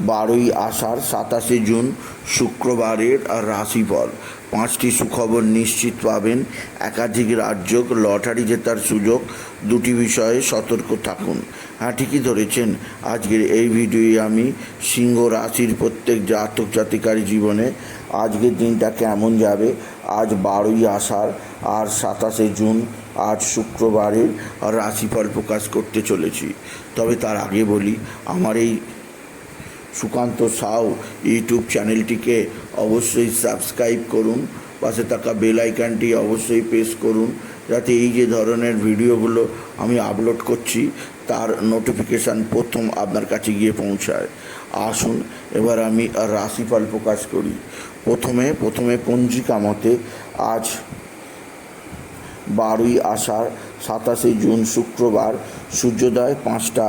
বারোই আষাঢ়, সাতাশে জুন শুক্রবারের রাশিফল। পাঁচটি সুখবর নিশ্চিত পাবেন। একাধিক রাজ্য লটারি জেতার সুযোগ, দুটি বিষয়ে সতর্ক থাকুন। হ্যাঁ ঠিকই ধরেছেন। আজকের এই ভিডিওয়ে আমি সিংহ রাশির প্রত্যেক জাতক জাতিকার জীবনে আজকের দিনটা কেমন যাবে? আজ বারোই আষাঢ়, আর সাতাশে জুন, আজ শুক্রবারের রাশিফল প্রকাশ করতে চলেছি। তবে তার আগে বলি, আমার এই সুকান্ত সাউ ইউটিউব চ্যানেলটিকে অবশ্যই সাবস্ক্রাইব করুন, পাশে থাকা বেল আইকনটি অবশ্যই প্রেস করুন, যাতে এই যে ধরনের ভিডিওগুলো আমি আপলোড করছি, তার নোটিফিকেশান প্রথম আপনার কাছে গিয়ে পৌঁছায়। আসুন, এবার আমি রাশিফল প্রকাশ করি। প্রথমে প্রথমে পঞ্জিকা মতে আজ বারোই আষাঢ়, সাতাশে জুন, শুক্রবার, সূর্যোদয় পাঁচটা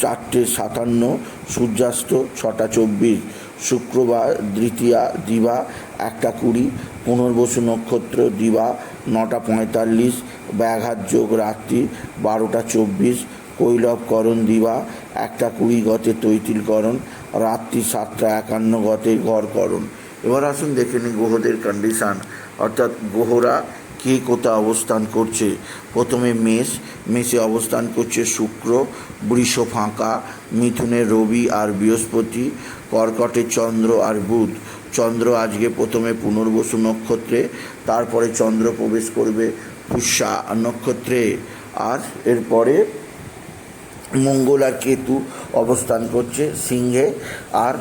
চারটে সাতান্ন, সূর্যাস্ত ছটা চব্বিশ, শুক্রবার দ্বিতীয়া দিবা একটা কুড়ি, পুনর্বসু নক্ষত্র দিবা নটা পঁয়তাল্লিশ, ব্যাঘাত যোগ রাত্রি বারোটা চব্বিশ কৈলবকরণ দিবা একটা কুড়ি গতে তৈতিলকরণ রাত্রি সাতটা একান্ন গতে গড়করণ এবার আসুন দেখে নিই গ্রহদের কন্ডিশান অর্থাৎ গ্রহরা কে কোথা অবস্থান করছে? প্রথমে মেষ, মেষে অবস্থান করছে শুক্র, বৃষ ফাঁকা, মিথুনে রবি আর বৃহস্পতি, কর্কটে চন্দ্র আর বুধ। চন্দ্র আজকে প্রথমে পুনর্বসু নক্ষত্রে, তারপরে চন্দ্র প্রবেশ করবে পুষ্যা নক্ষত্রে। আর এরপরে মঙ্গল আর কেতু অবস্থান করছে সিংহে। আর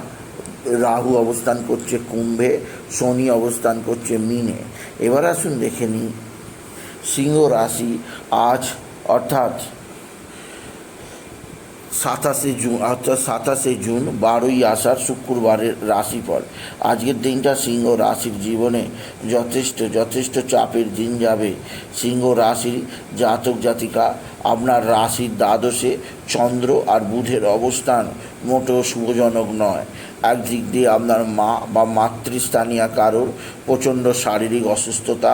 রাহু অবস্থান করছে কুম্ভে, শনি অবস্থান করছে মিনে। এবার আসুন দেখে নিই। সিংহ রাশি আজ, অর্থাৎ সাতাশে জুন অর্থাৎ সাতাশে জুন, বারোই আষাঢ় শুক্রবারের রাশিফল। আজকের দিনটা সিংহ রাশির জীবনে যথেষ্ট যথেষ্ট চাপের দিন যাবে। সিংহ রাশির জাতক জাতিকা, আপনার রাশির দ্বাদশে চন্দ্র আর বুধের অবস্থান। মোটেও শুভজনক নয়। একদিক দিয়ে আপনার মা বা মাতৃস্থানীয় কারোর প্রচণ্ড শারীরিক অসুস্থতা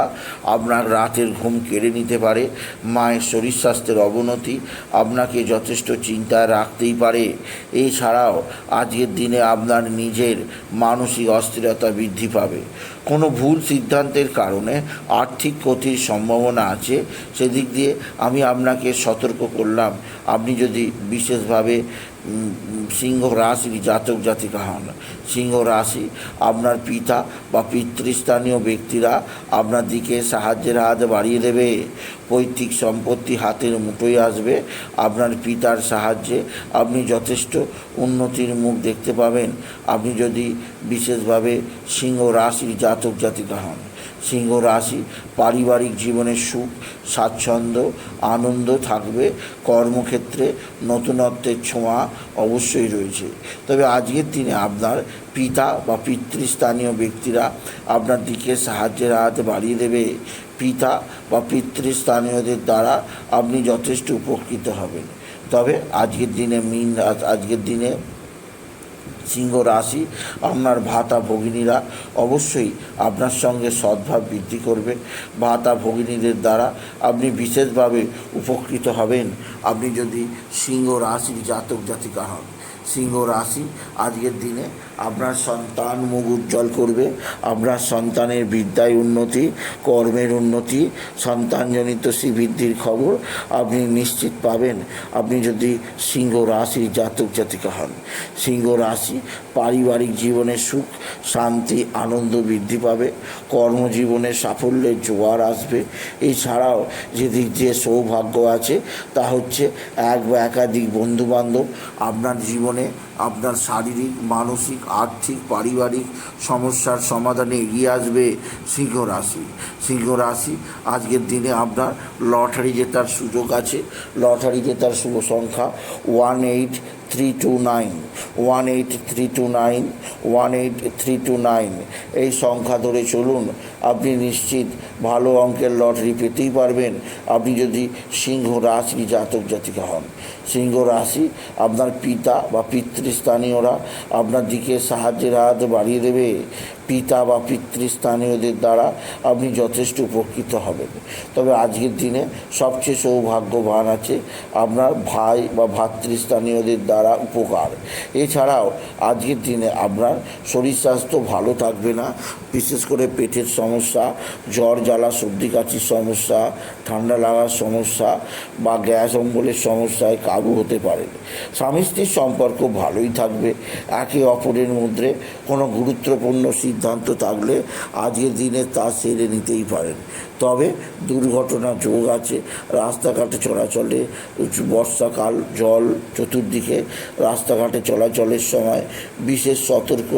আপনার রাতের ঘুম কেড়ে নিতে পারে, মায়ের শরীর স্বাস্থ্যের অবনতি আপনাকে যথেষ্ট চিন্তায় রাখতেই পারে। এছাড়াও আজকের দিনে আপনার নিজের মানসিক অস্থিরতা বৃদ্ধি পাবে। কোনো ভুল সিদ্ধান্তের কারণে আর্থিক ক্ষতির সম্ভাবনা আছে, সেদিক দিয়ে আমি আপনাকে সতর্ক করলাম। আপনি যদি বিশেষভাবে সিংহ রাশির জাতক জাতিকা হন। সিংহ রাশি, আপনার পিতা বা পিতৃস্থানীয় ব্যক্তিরা আপনার দিকে সাহায্যের হাত বাড়িয়ে দেবে। পৈতৃক সম্পত্তি হাতের মুঠোয় আসবে। আপনার পিতার সাহায্যে আপনি যথেষ্ট উন্নতির মুখ দেখতে পাবেন। আপনি যদি বিশেষভাবে সিংহ রাশির জাতক জাতিকা হন। সিংহ রাশি, পারিবারিক জীবনের সুখ, স্বাচ্ছন্দ্য, আনন্দ থাকবে, কর্মক্ষেত্রে নতুনত্বের ছোঁয়া অবশ্যই রয়েছে। তবে আজকের দিনে আপনার পিতা বা পিতৃস্থানীয় ব্যক্তিরা আপনার দিকে সাহায্যের হাত বাড়িয়ে দেবে। পিতা বা পিতৃস্থানীয়দের দ্বারা আপনি যথেষ্ট উপকৃত হবেন। তবে আজকের দিনে মিন আজকের দিনে সিংহ রাশি, আপনার ভাতা ভগিনীরা অবশ্যই আপনার সঙ্গে সদ্ভাব বৃদ্ধি করবে। ভাতা ভগিনীদের দ্বারা আপনি বিশেষভাবে উপকৃত হবেন। আপনি যদি সিংহ রাশির জাতক জাতিকা হন, সিংহ রাশি আজকের দিনে আপনার সন্তান মুখ উজ্জ্বল করবে আপনার সন্তানের বিদ্যায় উন্নতি, কর্মের উন্নতি, সন্তানজনিত শ্রীবৃদ্ধির খবর আপনি নিশ্চিত পাবেন। আপনি যদি সিংহ রাশির জাতক জাতিকা হন, সিংহ রাশি পারিবারিক জীবনে সুখ, শান্তি, আনন্দ বৃদ্ধি পাবে, কর্মজীবনে সাফল্যের জোয়ার আসবে। এছাড়াও যেদিক দিয়ে সৌভাগ্য আছে, তা হচ্ছে এক বা একাধিক বন্ধুবান্ধব। আপনার জীবনে আপনার শারীরিক, মানসিক আর্থিক, পারিবারিক সমস্যার সমাধানে এগিয়ে আসবে সিংহ রাশি। সিংহ রাশি, আজকের দিনে আপনার লটারি জেতার সুযোগ আছে। লটারি জেতার শুভ সংখ্যা one eight three two nine one eight three two nine one eight three two nine এই সংখ্যা ধরে চলুন, আপনি নিশ্চিত ভালো অঙ্কের লটারি পেতেই পারবেন। আপনি যদি সিংহ রাশি জাতক জাতিকা হন, সিংহ রাশি আপনার পিতা বা পিতৃস্থানীয়রা আপনার দিকে সাহায্যের হাত বাড়িয়ে দেবে। পিতা বা পিতৃস্থানীয়দের দ্বারা আপনি যথেষ্ট উপকৃত হবেন। তবে আজকের দিনে সবচেয়ে সৌভাগ্যবান আছে আপনার ভাই বা ভাতৃস্থানীয়দের দ্বারা উপকার। এছাড়াও আজকের দিনে আপনার শরীর স্বাস্থ্য ভালো থাকবে না, বিশেষ করে পেটের সমস্যা, জ্বর, জ্বালা, সর্দি, কাশির সমস্যা, ঠান্ডা লাগার সমস্যা বা গ্যাস, অম্বলের সমস্যায় কাবু হতে পারে। স্বামী স্ত্রীর সম্পর্ক ভালোই থাকবে। একে অপরের মধ্যে কোনো গুরুত্বপূর্ণ সিদ্ধান্ত থাকলে আজকের দিনে তা সেরে নিতেই পারেন। তবে দুর্ঘটনা যোগ আছে, রাস্তাঘাটে চলাচলে, বর্ষাকাল, জল চতুর্দিকে রাস্তাঘাটে চলাচলের সময় বিশেষ সতর্ক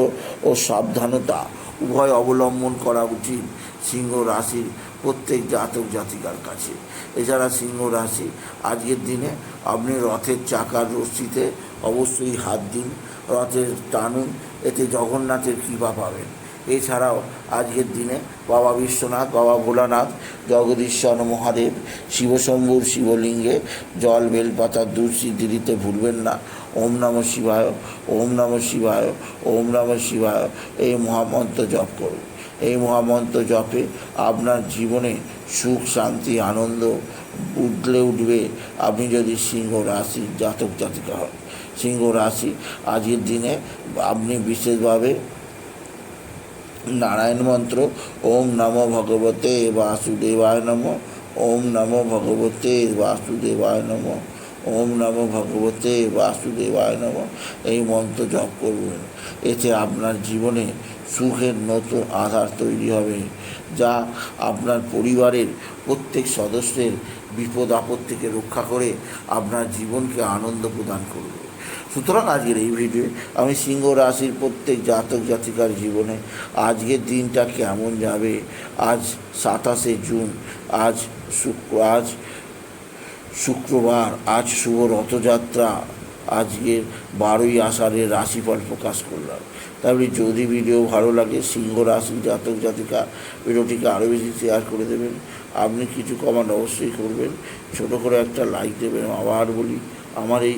ও সাবধানতা উভয় অবলম্বন করা উচিত সিংহ রাশির প্রত্যেক জাতক জাতিকার কাছে। এছাড়া সিংহ রাশি, আজকের দিনে আপনি রথের চাকার রশ্মিতে অবশ্যই হাত দিন, রথের টানুন, এতে জগন্নাথের কৃপা পাবেন। এছাড়াও আজকের দিনে বাবা বিশ্বনাথ, বাবা ভোলানাথ, জগদীশ্বর মহাদেব, শিবশম্ভুর শিবলিঙ্গে জল বেলপাতার দুঃসিদ্ধি দিতে ভুলবেন না। ওম নম শিবায়, ওম নম শিবায়, ওম নম শিবায়। এই মহামন্ত্র জপ করুন। এই মহামন্ত্র জপে আপনার জীবনে সুখ, শান্তি, আনন্দ উঠলে উঠবে। আপনি যদি সিংহ রাশি জাতক জাতিকা হন, সিংহ রাশি আজকের দিনে আপনি বিশেষভাবে নারায়ণ মন্ত্র, ওম নমো ভগবতে বাসুদেবায় নম, ওম নমো ভগবতে বাসুদেবায় নম, ওম নমো ভগবতে বাসুদেবায় নম। এই মন্ত্র জপ করবেন, এতে আপনার জীবনে সুখের নতুন আধার তৈরি হবে, যা আপনার পরিবারের প্রত্যেক সদস্যের বিপদ আপদ থেকে রক্ষা করে আপনার জীবনকে আনন্দ প্রদান করবে। সুতরাং আজকের এই ভিডিও আমি সিংহ রাশির প্রত্যেক জাতক জাতিকার জীবনে আজকের দিনটা কেমন যাবে? আজ সাতাশে জুন, আজ শুক্র, আজ শুক্রবার, আজ শুভ রথযাত্রা, আজকের বারোই আষাঢ়ের রাশিফল প্রকাশ করলাম। তারপরে যদি ভিডিও ভালো লাগে, সিংহ রাশি জাতক জাতিকা ভিডিওটিকে আরও বেশি শেয়ার করে দেবেন। আপনি কিছু কমান্ড অবশ্যই করবেন। ছোটো করে একটা লাইক দেবেন, আবার বলি, আমার এই